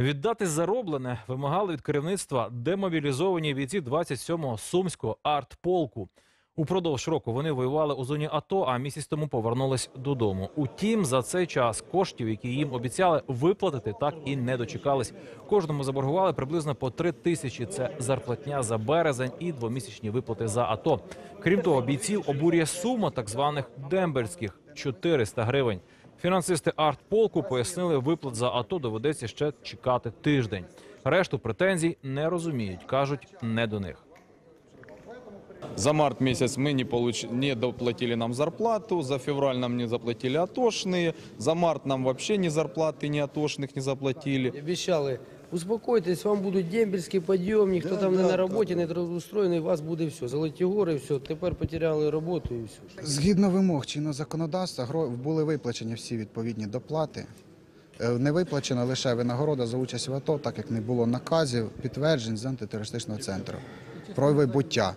Віддати зароблене вимагали від керівництва демобілізовані бійці 27-го сумського артполку. Упродовж року вони воювали у зоні АТО, а місяць тому повернулись додому. Утім, за цей час коштів, які їм обіцяли виплатити, так і не дочекались. Кожному заборгували приблизно по три тисячі. Це зарплатня за березень і двомісячні виплати за АТО. Крім того, бійців обурює сума так званих дембельських 400 гривень. Фінансисти артполку пояснили, виплат за АТО доведеться ще чекати тиждень. Решту претензій не розуміють, кажуть, не до них. За март месяц мы не, получ... не доплатили нам зарплату, за февраль нам не заплатили атошные, за март нам вообще ни зарплаты, ни атошных не заплатили. Обіцяли, успокойтесь, вам будуть дембельські підйомні, хто там не на роботі, не трудоустроєний, у вас буде все. Золоті гори, все. Тепер потеряли роботу і все. Згідно вимог чинного законодавства, гро- були виплачені всі відповідні доплати. Е, Не виплачена лише винагорода за участь в АТО, так як не було наказів, підтверджень з антитерористичного центру про вибуття.